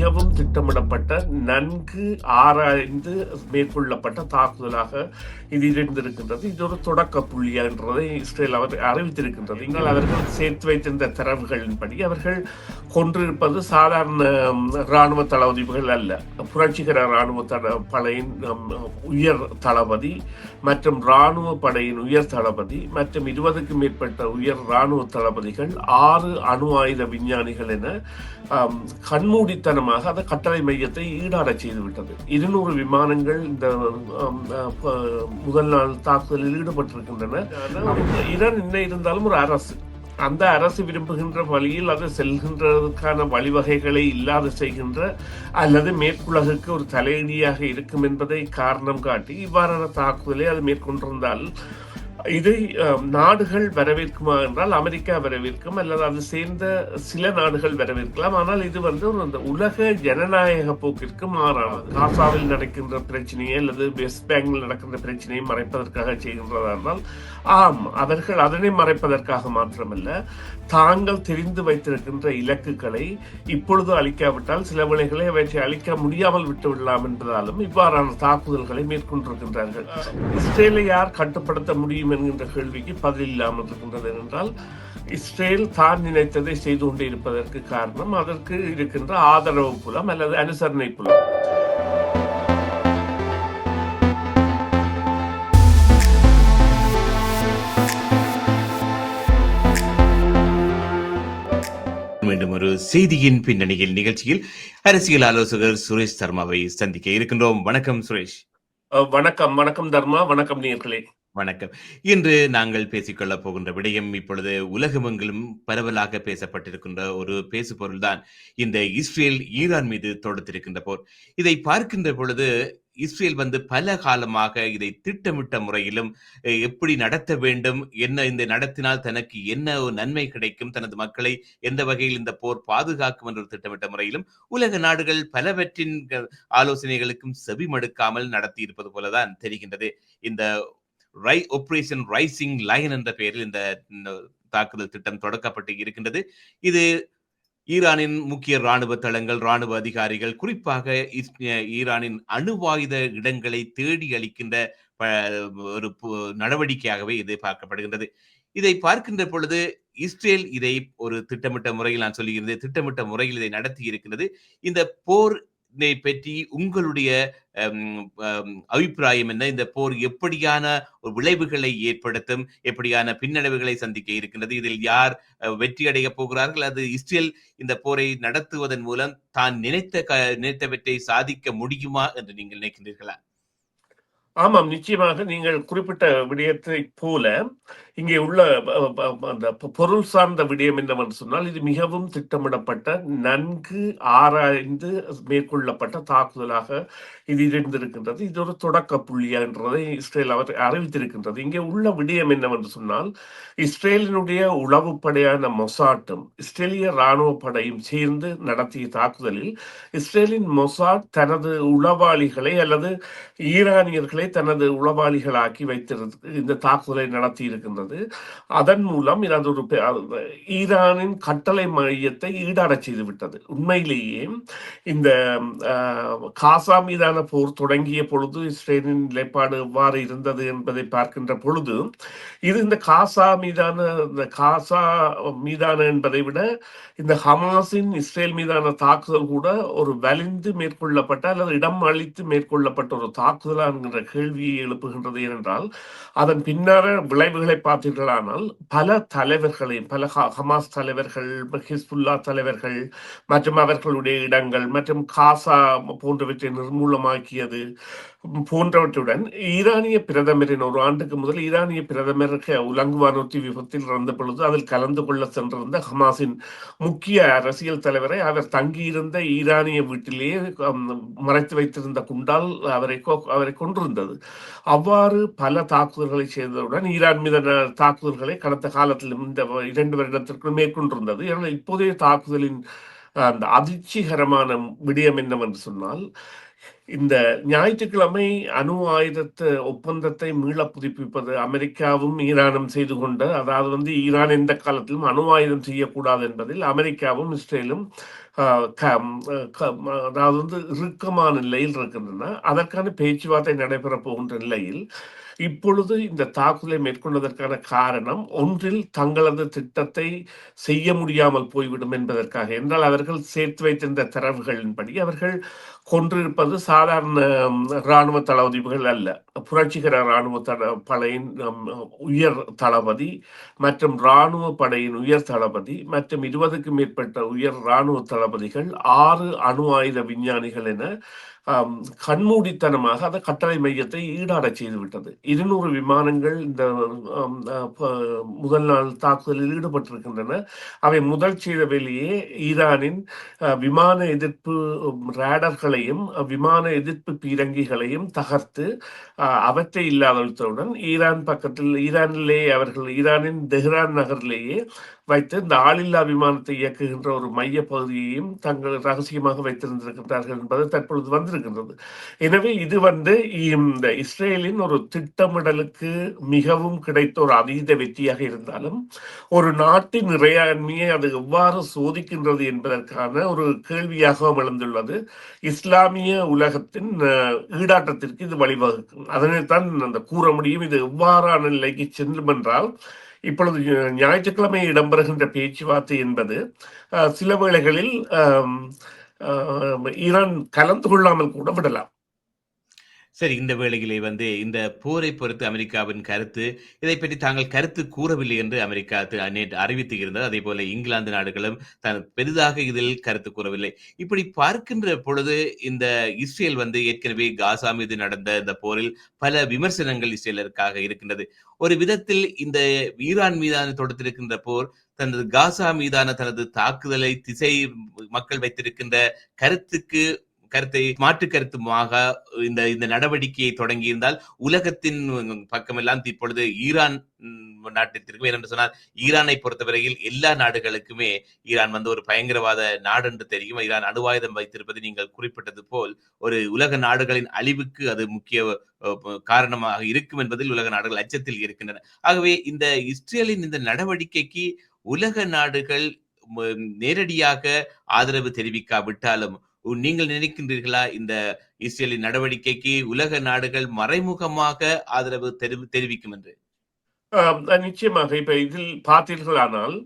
மிகவும் திட்டமிடப்பட்ட நன்கு ஆராய்ந்து மேற்கொள்ளப்பட்ட தாக்குதலாக இது இருந்திருக்கின்றது. இது ஒரு தொடக்க புள்ளி என்றதை இஸ்ரேல் அவர் அறிவித்திருக்கின்றது. இங்கால் அவர்கள் சேர்த்து வைத்திருந்த தரவுகளின்படி அவர்கள் கொன்றிருப்பது சாதாரண இராணுவ தளபதிகள் அல்ல. புரட்சிகர இராணுவ தள படையின் உயர் தளபதி மற்றும் இராணுவ படையின் உயர் தளபதி மற்றும் இருபதுக்கும் மேற்பட்ட உயர் இராணுவ தளபதிகள் ஆறு அணு ஆயுத விஞ்ஞானிகள் என ஆம், கண்மூடித்தனமாக அந்த கட்டளை மையத்தை ஈடாடச் செய்துவிட்டது. இருநூறு விமானங்கள் இந்த முதல் நாள் தாக்குதலில் ஈடுபட்டிருக்கின்றன. ஈரான் என்ன இருந்தாலும் ஒரு அரசு. அந்த அரசு விரும்புகின்ற வழியில் அது செல்கின்றதற்கான வழிவகைகளை இல்லாது செய்கின்ற அல்லது மேற்குலகுக்கு ஒரு தலையடியாக இருக்கும் என்பதை காரணம் காட்டி இவ்வாறான தாக்குதலை அது மேற்கொண்டிருந்தால் இதை நாடுகள் வரவேற்குமா என்றால் அமெரிக்கா வரவேற்கும் அல்லது அது சேர்ந்த சில நாடுகள் வரவேற்கலாம். ஆனால் இது வந்து ஒரு அந்த உலக ஜனநாயக போக்கிற்கு மாறானது காசாவில் நடக்கின்ற பிரச்சனையை அல்லது வெஸ்ட் பேங்கில் நடக்கின்ற பிரச்சனையை மறைப்பதற்காக செய்கின்றதா என்றால் ஆம் அவர்கள் அதனை மறைப்பதற்காக மாத்திரமல்ல. தாங்கள் தெரிந்து வைத்திருக்கின்ற இலக்குகளை இப்பொழுது அளிக்காவிட்டால் சில வேளைகளை அவற்றை அளிக்க முடியாமல் விட்டுவிடலாம் என்பதாலும் இவ்வாறான தாக்குதல்களை மேற்கொண்டிருக்கின்றார்கள். இஸ்ரேலை யார் கட்டுப்படுத்த முடியும் என்கின்ற கேள்விக்கு பதில் இல்லாமல் இருக்கின்றது என்றால் இஸ்ரேல் தான் நினைத்ததை செய்து கொண்டே இருப்பதற்கு காரணம் அதற்கு இருக்கின்ற ஆதரவு புலம் அல்லது அனுசரணை புலம். மீண்டும் ஒரு செய்தியின் பின்னணியில் நிகழ்ச்சியில் அரசியல் ஆலோசகர் சுரேஷ் சர்மாவை சந்திக்க இருக்கின்றோம். வணக்கம் சுரேஷ். வணக்கம் வணக்கம் தர்மா வணக்கம் நேர்களே. வணக்கம். இன்று நாங்கள் பேசிக்கொள்ளப் போகின்ற விடயம் இப்பொழுது உலகமெங்கிலும் பரவலாக பேசப்பட்டிருக்கின்ற ஒரு பேசு பொருள்தான் இந்த இஸ்ரேல் ஈரான் மீது தொடுத்திருக்கின்ற போர். இதை பார்க்கின்ற பொழுது இஸ்ரேல் வந்து பல காலமாக இதை திட்டமிட்ட முறையிலும் எப்படி நடத்த வேண்டும் என்ன இந்த நடத்தினால் தனக்கு என்ன ஒரு நன்மை கிடைக்கும் தனது மக்களை எந்த வகையில் இந்த போர் பாதுகாக்கும் என்ற திட்டமிட்ட முறையிலும் உலக நாடுகள் பலவற்றின் ஆலோசனைகளுக்கும் செவி மடுக்காமல் நடத்தி இருப்பது போலதான் தெரிகின்றது. இந்த ரை ஆபரேஷன் ரைசிங் லைன் என்ற பெயரில் இந்த தாக்குதல் திட்டம் தொடக்கப்பட்டு இருக்கின்றது. இது ஈரானின் முக்கிய ராணுவ தளங்கள் ராணுவ அதிகாரிகள் குறிப்பாக ஈரானின் அணுவாயுத இடங்களை தேடி அளிக்கின்ற ப- ஒரு நடவடிக்கையாகவே இது பார்க்கப்படுகின்றது. இதை பார்க்கின்ற பொழுது இஸ்ரேல் இதை ஒரு திட்டமிட்ட முறையில் நான் சொல்லியிருந்தேன் திட்டமிட்ட முறையில் இதை நடத்தி இருக்கின்றது. இந்த போர் பற்றி உங்களுடைய அபிப்பிராயம் என்ன? இந்த போர் எப்படியான ஒரு விளைவுகளை ஏற்படுத்தும்? எப்படியான பின்னடைவுகளை சந்திக்க இருக்கின்றது? இதில் யார் அஹ், வெற்றி அடைய போகிறார்கள்? அது இஸ்ரேல் இந்த போரை நடத்துவதன் மூலம் தான் நினைத்த க- நினைத்தவற்றை சாதிக்க முடியுமா என்று நீங்கள் நினைக்கின்றீர்களா? ஆமாம். நிச்சயமாக நீங்கள் குறிப்பிட்ட விடயத்தை போல இங்கே உள்ள அந்த பொருள் சார்ந்த விடயம் என்னவென்று சொன்னால் இது மிகவும் திட்டமிடப்பட்ட நன்கு ஆராய்ந்து மேற்கொள்ளப்பட்ட தாக்குதலாக இது இருந்திருக்கின்றது. இது ஒரு தொடக்க புள்ளி என்றதை இஸ்ரேல் அவர் அறிவித்திருக்கின்றது. இங்கே உள்ள விடயம் என்னவென்று சொன்னால் இஸ்ரேலினுடைய உளவுப்படையான மொசாட்டும் இஸ்ரேலிய இராணுவ படையும் சேர்ந்து நடத்திய தாக்குதலில் இஸ்ரேலின் மொசாட் தனது உளவாளிகளை அல்லது ஈரானியர்களை தனது உளவாளிகளாக்கி வைத்திருக்கு இந்த தாக்குதலை நடத்தி இருக்கின்றது அதன் மூலம் இது ஒரு ஈரானின் கட்டளை மையத்தை ஈடாடச் செய்து விட்டது உண்மையிலேயே இந்த காசா மீதான போர் தொடங்கிய பொழுது இஸ்ரேலின் நிலைப்பாடு எவ்வாறு இருந்தது என்பதை பார்க்கின்ற பொழுது இது இந்த காசா மீதான இந்த காசா மீதான என்பதை விட இந்த ஹமாஸின் இஸ்ரேல் மீதான தாக்குதல் கூட ஒரு வலிந்து மேற்கொள்ளப்பட்ட அல்லது இடம் அளித்து மேற்கொள்ளப்பட்ட ஒரு தாக்குதலா என்கின்ற கேள்வியை எழுப்புகின்றது ஏனென்றால் அதன் பின்னார விளைவுகளை பார்த்தீர்களானால் பல தலைவர்களையும் பல ஹமாஸ் தலைவர்கள் ஹிஸ்புல்லா தலைவர்கள் மற்றும் அவர்களுடைய இடங்கள் மற்றும் காசா போன்றவற்றை நிர்மூலமாக்கியது போன்றவற்றுடன் ஈரானிய பிரதமரின் ஒரு ஆண்டுக்கு முதல் ஈரானிய பிரதமர் உலங்கு வானூர்த்தி விபத்தில் இறந்த பொழுது அதில் கலந்து கொள்ள சென்றிருந்த ஹமாஸின் முக்கிய அரசியல் தலைவரை அவர் தங்கியிருந்த ஈரானிய வீட்டிலேயே மறைத்து வைத்திருந்த குண்டால் அவரை அவரை கொன்றிருந்தது. அவ்வாறு பல தாக்குதல்களை செய்ததுடன் ஈரான் மீதான தாக்குதல்களை கடந்த காலத்தில் இந்த இரண்டு வருடத்திற்குள் மேற்கொண்டிருந்தது. ஏன்னா இப்போதைய தாக்குதலின் அந்த அதிர்ச்சிகரமான விடயம் என்னவென்று சொன்னால் இந்த ஞாயிற்றுக்கிழமை அணு ஆயுதத்து ஒப்பந்தத்தை மீள புதுப்பிப்பது அமெரிக்காவும் ஈரானும் செய்து கொண்டு அதாவது வந்து ஈரான் எந்த காலத்திலும் அணு ஆயுதம் செய்யக்கூடாது என்பதில் அமெரிக்காவும் இஸ்ரேலும் க- அதாவது வந்து இறுக்கமான நிலையில் இருக்கின்றன. அதற்கான பேச்சுவார்த்தை நடைபெற போகின்ற நிலையில் இப்பொழுது இந்த தாக்குதலை மேற்கொண்டதற்கான காரணம் ஒன்றில் தங்களது திட்டத்தை செய்ய முடியாமல் போய்விடும் என்பதற்காக. என்றால் அவர்கள் சேர்த்து வைத்திருந்த தரவுகளின்படி அவர்கள் கொன்றிருப்பது சாதாரண இராணுவ தளபதிகள் அல்ல. புரட்சிகர இராணுவ தள படையின் உயர் தளபதி மற்றும் இராணுவ படையின் உயர் தளபதி மற்றும் இருபதுக்கும் மேற்பட்ட உயர் இராணுவ தளபதிகள் ஆறு அணு ஆயுத விஞ்ஞானிகள் என கண்மூடித்தனமாக அந்த கட்டளை மையத்தை ஈடாடச் செய்துவிட்டது. இருநூறு விமானங்கள் இந்த முதல் நாள் தாக்குதலில் ஈடுபட்டிருக்கின்றன. அவை முதல் செய்த ஈரானின் விமான எதிர்ப்பு ரேடர்களையும் விமான எதிர்ப்பு பீரங்கிகளையும் தகர்த்து அவற்றை இல்லாதவற்றுடன் ஈரான் பக்கத்தில் ஈரானிலேயே அவர்கள் ஈரானின் தெஹ்ரான் நகரிலேயே வைத்து இந்த ஆளில்லா விமானத்தை இயக்குகின்ற ஒரு மைய பகுதியையும் தங்கள் ரகசியமாக வைத்திருந்திருக்கின்றார்கள் என்பது தற்பொழுது வந்திருக்கின்றது. எனவே இது வந்து இந்த இஸ்ரேலின் ஒரு திட்டமிடலுக்கு மிகவும் கிடைத்த ஒரு அதீத வெற்றியாக இருந்தாலும் ஒரு நாட்டின் இறையாண்மையை அது எவ்வாறு சோதிக்கின்றது என்பதற்கான ஒரு கேள்வியாக எழுந்துள்ளது. இஸ்லாமிய உலகத்தின் ஈடாட்டத்திற்கு இது வழிவகுக்கும். அதனைத்தான் அந்த கூற முடியும் இது எவ்வாறான நிலைக்கு சென்றுமென்றால் என்றால் இப்பொழுது ஞாயிற்றுக்கிழமை இடம்பெறுகின்ற பேச்சுவார்த்தை என்பது சில வேளைகளில் ஈரான் கலந்து கொள்ளாமல் கூட விடலாம். சரி இந்த வேளையிலே வந்து இந்த போரை பொறுத்து அமெரிக்காவின் கருத்து இதை பற்றி தாங்கள் கருத்து கூறவில்லை என்று அமெரிக்கா நேற்று அறிவித்து இருந்தது அதே போல இங்கிலாந்து நாடுகளும் தான் பெரிதாக இதில் கருத்து கூறவில்லை. இப்படி பார்க்கின்ற பொழுது இந்த இஸ்ரேல் வந்து ஏற்கனவே காசா மீது நடந்த இந்த போரில் பல விமர்சனங்கள் இஸ்ரேலருக்காக இருக்கின்றது. ஒரு விதத்தில் இந்த ஈரான் மீதான தொடுத்திருக்கின்ற போர் தனது காசா மீதான தனது தாக்குதலை திசை மக்கள் வைத்திருக்கின்ற கருத்துக்கு கருத்தை மாற்று கருத்துமாக இந்த இந்த நடவடிக்கையை தொடங்கியிருந்தால் உலகத்தின் பக்கமெல்லாம் இப்பொழுது ஈரான் நாட்டிற்கும் ஏனென்று சொன்னால் ஈரானை பொறுத்தவரையில் எல்லா நாடுகளுக்குமே ஈரான் வந்து ஒரு பயங்கரவாத நாடு என்று தெரியும். ஈரான் அணுவாயுதம் வைத்திருப்பது நீங்கள் குறிப்பிட்டது போல் ஒரு உலக நாடுகளின் அழிவுக்கு அது முக்கிய காரணமாக இருக்கும் என்பதில் உலக நாடுகள் அச்சத்தில் இருக்கின்றன. ஆகவே இந்த இஸ்ரேலின் இந்த நடவடிக்கைக்கு உலக நாடுகள் நேரடியாக ஆதரவு தெரிவிக்காவிட்டாலும் நீங்கள் நினைக்கின்றீர்களா? இந்த இஸ்ரேலின் நடவடிக்கைக்கு உலக நாடுகள் மறைமுகமாக ஆதரவு தெரிவி தெரிவிக்கும் என்று. நிச்சயமாக. இப்ப இதில் பார்த்தீர்களானால்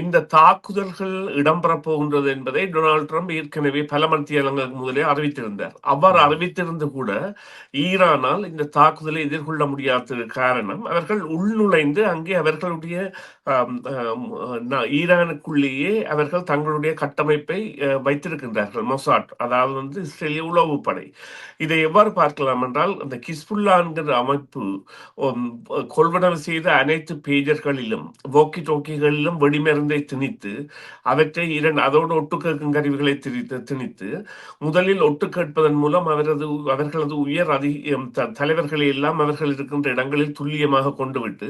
இந்த தாக்குதல்கள் இடம்பெறப் போகின்றது என்பதை டொனால்ட் ட்ரம்ப் ஏற்கனவே பல மத்தியலங்களுக்கு முதலே அறிவித்திருந்தார். அவ்வாறு அறிவித்திருந்து கூட ஈரானால் இந்த தாக்குதலை எதிர்கொள்ள முடியாத காரணம் அவர்கள் உள்நுழைந்து அங்கே அவர்களுடைய ஈரானுக்குள்ளேயே அவர்கள் தங்களுடைய கட்டமைப்பை வைத்திருக்கின்றார்கள். மொசாட் அதாவது வந்து இஸ்ரேலிய உளவுப்படை இதை எவ்வாறு பார்க்கலாம் என்றால் அந்த கிஸ்புல்லா என்கிற அமைப்பு கொள்வனவு செய்த அனைத்து பேஜர்களிலும் walkie டோக்கிகளிலும் மருந்தை திணித்து அவற்றை இரண்டு அதோடு ஒட்டு கேட்கும் கருவிகளை திணித்து திணித்து முதலில் ஒட்டு கேட்பதன் மூலம் அவரது அவர்களது உயர் அதி தலைவர்களை எல்லாம் அவர்கள் இருக்கின்ற இடங்களில் துல்லியமாக கொண்டுவிட்டு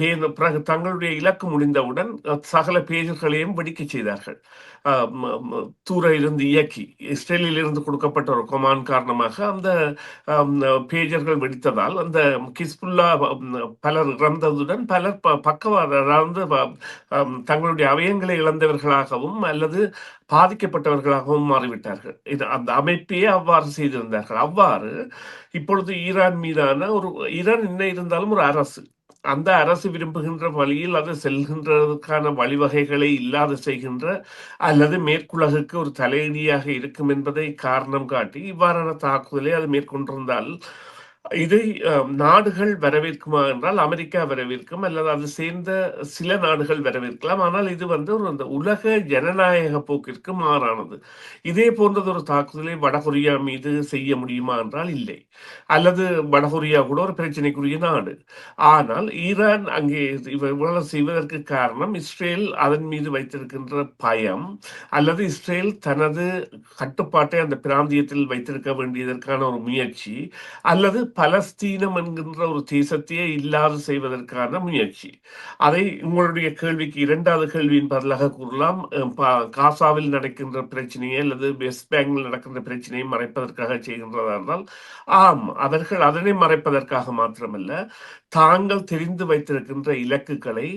பே- பிறகு தங்களுடைய இலக்கு முடிந்தவுடன் சகல பேஜர்களையும் வெடிக்க செய்தார்கள். தூர இருந்து இயக்கி இஸ்ரேலிலிருந்து கொடுக்கப்பட்ட ஒரு கொமான் காரணமாக அந்த பேஜர்கள் வெடித்ததால் அந்த கிஸ்புல்லா பலர் இறந்ததுடன் பலர் ப- பக்கவாத அதாவது தங்களுடைய அவயங்களை இழந்தவர்களாகவும் அல்லது பாதிக்கப்பட்டவர்களாகவும் மாறிவிட்டார்கள். இது அந்த அமைப்பையே அவ்வாறு செய்திருந்தார்கள். அவ்வாறு இப்பொழுது ஈரான் மீதான ஒரு ஈரான் என்ன இருந்தாலும் ஒரு அரசு அந்த அரசு விரும்புகின்ற வழியில் அது செல்கின்றதற்கான வழிவகைகளை இல்லாத செய்கின்ற அல்லது மேற்குலகுக்கு ஒரு தலையீடியாக இருக்கும் என்பதை காரணம் காட்டி இவ்வாறான தாக்குதலை அது மேற்கொண்டிருந்தால் இதை நாடுகள் வரவேற்குமா என்றால் அமெரிக்கா வரவேற்கும் அல்லது அது சேர்ந்த சில நாடுகள் வரவேற்கலாம். ஆனால் இது வந்து ஒரு அந்த உலக ஜனநாயக போக்கிற்கு மாறானது. இதே போன்றது ஒரு தாக்குதலை வடகொரியா மீது செய்ய முடியுமா என்றால் இல்லை. அல்லது வடகொரியா கூட ஒரு பிரச்சனைக்குரிய நாடு. ஆனால் ஈரான் அங்கே இவ்வளவு செய்வதற்கு காரணம் இஸ்ரேல் அதன் மீது வைத்திருக்கின்ற பயம் அல்லது இஸ்ரேல் தனது கட்டுப்பாட்டை அந்த பிராந்தியத்தில் வைத்திருக்க வேண்டியதற்கான ஒரு முயற்சி அல்லது பலஸ்தீனம் என்கின்ற ஒரு தேசத்தையே இல்லாது செய்வதற்கான முயற்சி. அதை உங்களுடைய கேள்விக்கு இரண்டாவது கேள்வியின் பதிலாக கூறலாம். காசாவில் நடக்கின்ற பிரச்சனையை அல்லது வெஸ்ட் பேங்கில் நடக்கின்ற பிரச்சனையை மறைப்பதற்காக செய்கின்றதா என்றால் ஆம் அவர்கள் அதனை மறைப்பதற்காக மாத்திரமல்ல தாங்கள் தெரிந்து வைத்திருக்கின்ற இலக்குகளை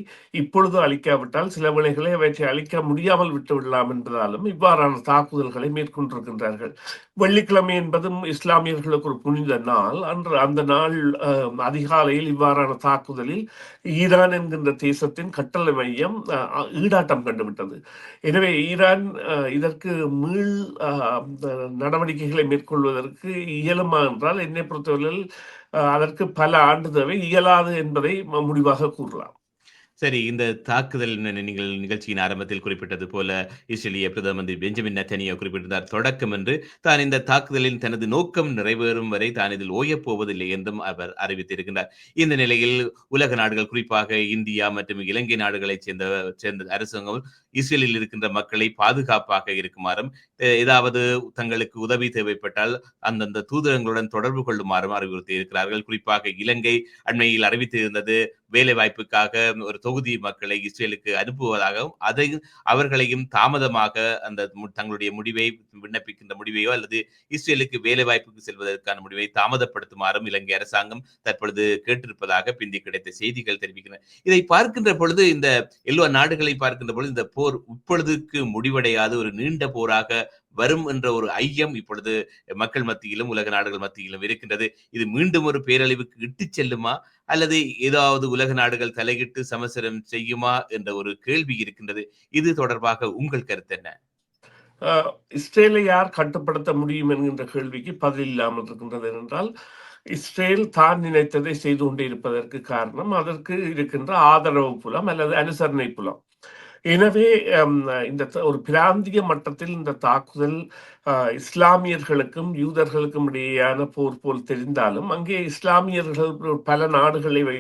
இப்பொழுது அளிக்காவிட்டால் சில வேளைகளை அவற்றை அளிக்க முடியாமல் விட்டு விடலாம் என்பதாலும் இவ்வாறான தாக்குதல்களை மேற்கொண்டிருக்கின்றார்கள். வெள்ளிக்கிழமை என்பதும் இஸ்லாமியர்களுக்கு ஒரு புனித நாள். அன்று அந்த நாள் அதிகாலையில் இவ்வாறான தாக்குதலில் ஈரான் என்கின்ற தேசத்தின் கட்டளை மையம் ஈடாட்டம் கண்டுவிட்டது. எனவே ஈரான் அஹ், இதற்கு மீள் நடவடிக்கைகளை மேற்கொள்வதற்கு இயலுமா என்றால் என்னை பொறுத்தவரையில் அதற்கு பல ஆண்டு தேவை இயலாது என்பதை முடிவாக கூறலாம். சரி இந்த தாக்குதல் நீங்கள் நிகழ்ச்சியின் ஆரம்பத்தில் குறிப்பிட்டது போல இஸ்ரேலிய பிரதம மந்திரி பெஞ்சமின் நெத்தனியா குறிப்பிட்டிருந்தார். தொடக்கம் என்று தான் இந்த தாக்குதலின் தனது நோக்கம் நிறைவேறும் வரை தான் இதில் ஓயப் போவதில்லை என்றும் அவர் அறிவித்திருக்கின்றார். இந்த நிலையில் உலக நாடுகள் குறிப்பாக இந்தியா மற்றும் இலங்கை நாடுகளைச் சேர்ந்த சேர்ந்த அரசாங்கம் இஸ்ரேலில் இருக்கின்ற மக்களை பாதுகாப்பாக இருக்குமாறும் ஏதாவது தங்களுக்கு உதவி தேவைப்பட்டால் அந்தந்த தூதரங்களுடன் தொடர்பு கொள்ளுமாறும் அறிவுறுத்தி இருக்கிறார்கள். குறிப்பாக இலங்கை அண்மையில் அறிவித்திருந்தது வேலை வாய்ப்புக்காக ஒரு தொகுதி மக்களை இஸ்ரேலுக்கு அனுப்புவதாகவும் அதை அவர்களையும் தாமதமாக அந்த மு- தங்களுடைய முடிவை விண்ணப்பிக்கின்ற முடிவையோ அல்லது இஸ்ரேலுக்கு வேலை வாய்ப்புக்கு செல்வதற்கான முடிவை தாமதப்படுத்துமாறும் இலங்கை அரசாங்கம் தற்பொழுது கேட்டிருப்பதாக பிந்தி கிடைத்த செய்திகள் தெரிவிக்கின்றன. இதை பார்க்கின்ற பொழுது இந்த எல்லா நாடுகளை பார்க்கின்ற பொழுது இந்த போர் இப்பொழுதுக்கு முடிவடையாது. ஒரு நீண்ட போராக வரும் என்ற ஒரு ஐயம் இப்பொழுது மக்கள் மத்தியிலும் உலக நாடுகள் மத்தியிலும் இருக்கின்றது. இது மீண்டும் ஒரு பேரழிவுக்கு இட்டுச் செல்லுமா? அல்லது ஏதாவது உலக நாடுகள் தலையிட்டு சமசரம் செய்யுமா? என்ற ஒரு கேள்வி இருக்கின்றது. இது தொடர்பாக உங்கள் கருத்து என்ன? இஸ்ரேலை யார் கட்டுப்படுத்த முடியும் என்கின்ற கேள்விக்கு பதில் இல்லாமல் இருக்கின்றது என்றால் இஸ்ரேல் தான் நினைத்ததை செய்து கொண்டு இருப்பதற்கு காரணம் அதற்கு இருக்கின்ற ஆதரவு புலம் அல்லது அனுசரணை புலம். எனவே இந்த ஒரு பிராந்திய மட்டத்தில் இந்த தாக்குதல் இஸ்லாமியர்களுக்கும் யூதர்களுக்கும் இடையேயான போர் போல் தெரிந்தாலும் அங்கே இஸ்லாமியர்கள் பல நாடுகளை வை-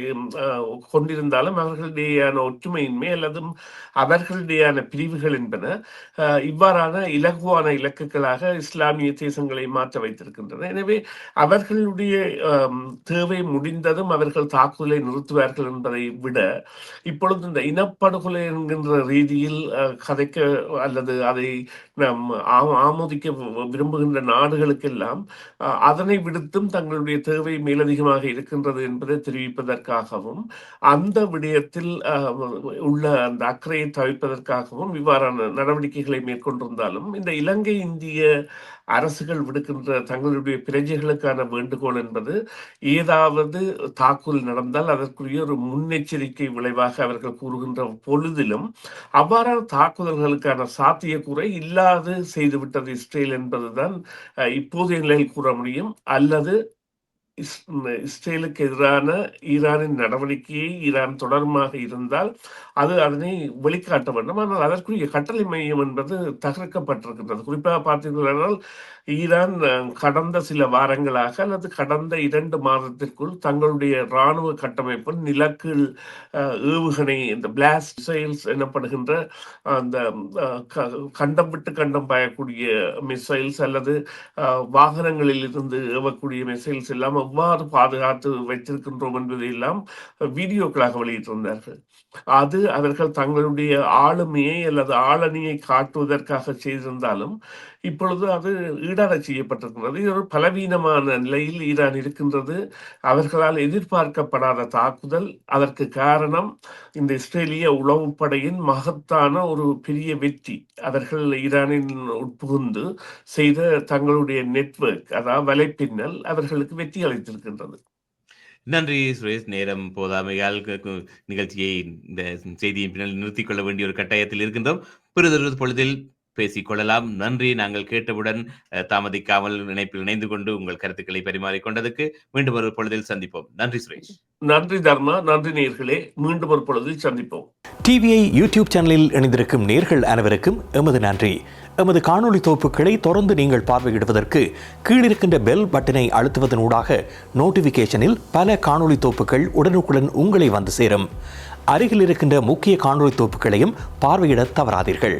கொண்டிருந்தாலும் அவர்களிடையேயான ஒற்றுமையின்மை அல்லது அவர்களிடையான பிரிவுகள் என்பன அஹ், இவ்வாறான இலகுவான இலக்குகளாக இஸ்லாமிய தேசங்களை மாற்ற வைத்திருக்கின்றன. எனவே அவர்களுடைய தேவை முடிந்ததும் அவர்கள் தாக்குதலை நிறுத்துவார்கள் என்பதை விட இப்பொழுது இந்த இனப்படுகொலை என்கின்ற ரீதியில் அஹ், கதைக்க அல்லது அதை நாம் ஆ- ஆமோதிக்க விரும்புகின்ற நாடுகளுக்கெல்லாம் அஹ், அதனை விடுத்தும் தங்களுடைய தேவை மேலதிகமாக இருக்கின்றது என்பதை தெரிவிப்பதற்காகவும் அந்த விடயத்தில் அஹ், உள்ள அந்த அக்கறையை தவிர்ப்பதற்காகவும் இவ்வாறான நடவடிக்கைகளை மேற்கொண்டிருந்தாலும் இந்த இலங்கை இந்திய அரசுகள் விடுக்கின்ற தங்களுடைய பிரஜைகளுக்கான வேண்டுகோள் என்பது ஏதாவது தாக்குதல் நடந்தால் அதற்குரிய ஒரு முன்னெச்சரிக்கை விளைவாக அவர்கள் கூறுகின்ற பொழுதிலும் அவ்வாறான தாக்குதல்களுக்கான சாத்தியக்கூறை இல்லாது செய்துவிட்டது இஸ்ரேல் என்பதுதான் இப்போதைய நிலையில் கூற முடியும். அல்லது இஸ்- இஸ்ரேலுக்கு எதிரான ஈரானின் நடவடிக்கையை ஈரான் தொடருமாக இருந்தால் அது அதனை வெளிக்காட்ட வேண்டும். ஆனால் அதற்குரிய கட்டளை மையம் என்பது தகர்க்கப்பட்டிருக்கின்றது. குறிப்பாக பார்த்தீர்களானால் ஈரான் கடந்த சில வாரங்களாக அல்லது கடந்த இரண்டு மாதத்திற்குள் தங்களுடைய இராணுவ கட்டமைப்பு நிலக்கீழ் ஏவுகணை இந்த பிளாஸ்ட் மிசைல்ஸ் எனப்படுகின்ற அந்த க- கண்டம் விட்டு கண்டம் பாயக்கூடிய மிசைல்ஸ் அல்லது வாகனங்களில் இருந்து ஏவக்கூடிய மிசைல்ஸ் எல்லாம் எவ்வாறு பாதுகாத்து வைத்திருக்கின்றோம் என்பதையெல்லாம் வீடியோக்களாக வெளியிட்டிருந்தார்கள். அது அவர்கள் தங்களுடைய ஆளுமையை அல்லது ஆளணியை காட்டுவதற்காக செய்திருந்தாலும் இப்பொழுது அது ஈடாட செய்யப்பட்டிருக்கிறது. இது ஒரு பலவீனமான நிலையில் ஈரான் இருக்கின்றது. அவர்களால் எதிர்பார்க்கப்படாத தாக்குதல். அதற்கு காரணம் இந்த இஸ்ரேலிய உளவுப்படையின் மகத்தான ஒரு பெரிய வெற்றி. அவர்கள் ஈரானின் உட்புகுந்து செய்த தங்களுடைய நெட்வொர்க் அதாவது வலைப்பின்னல் அவர்களுக்கு வெற்றி அளித்திருக்கின்றது நன்றி சுரேஷ். நேரம் போதாமையால் நிகழ்ச்சியை இந்த செய்தியின் பின்னால் நிறுத்திக் கொள்ள வேண்டிய ஒரு கட்டாயத்தில் இருக்கின்றோம். பிறகு பொழுதில் பேசிக் கொள்ளலாம் நன்றி. நாங்கள் கேட்டவுடன் தாமதிக்காமல் இணைப்பில் இணைந்து கொண்டு உங்கள் கருத்துக்களை பரிமாறிக் கொண்டதுக்கு மீண்டும் ஒரு பொழுதில் சந்திப்போம். நன்றி சுரேஷ். நன்றி தர்மா. நன்றி நேர்களே. மீண்டும் ஒரு பொழுதில் சந்திப்போம். டிவிஐ யூடியூப் சேனலில் இணைந்திருக்கும் நேர்கள் அனைவருக்கும் எமது நன்றி. எமது காணொளி தொகுப்புகளை தொடர்ந்து நீங்கள் பார்வையிடுவதற்கு கீழிருக்கின்ற பெல் பட்டனை அழுத்துவதன் ஊடாக நோட்டிபிகேஷனில் பல காணொளி தொகுப்புகள் உடனுக்குடன் உங்களை வந்து சேரும். அருகில் இருக்கின்ற முக்கிய காணொளி தொகுப்புகளையும் பார்வையிட தவறாதீர்கள்.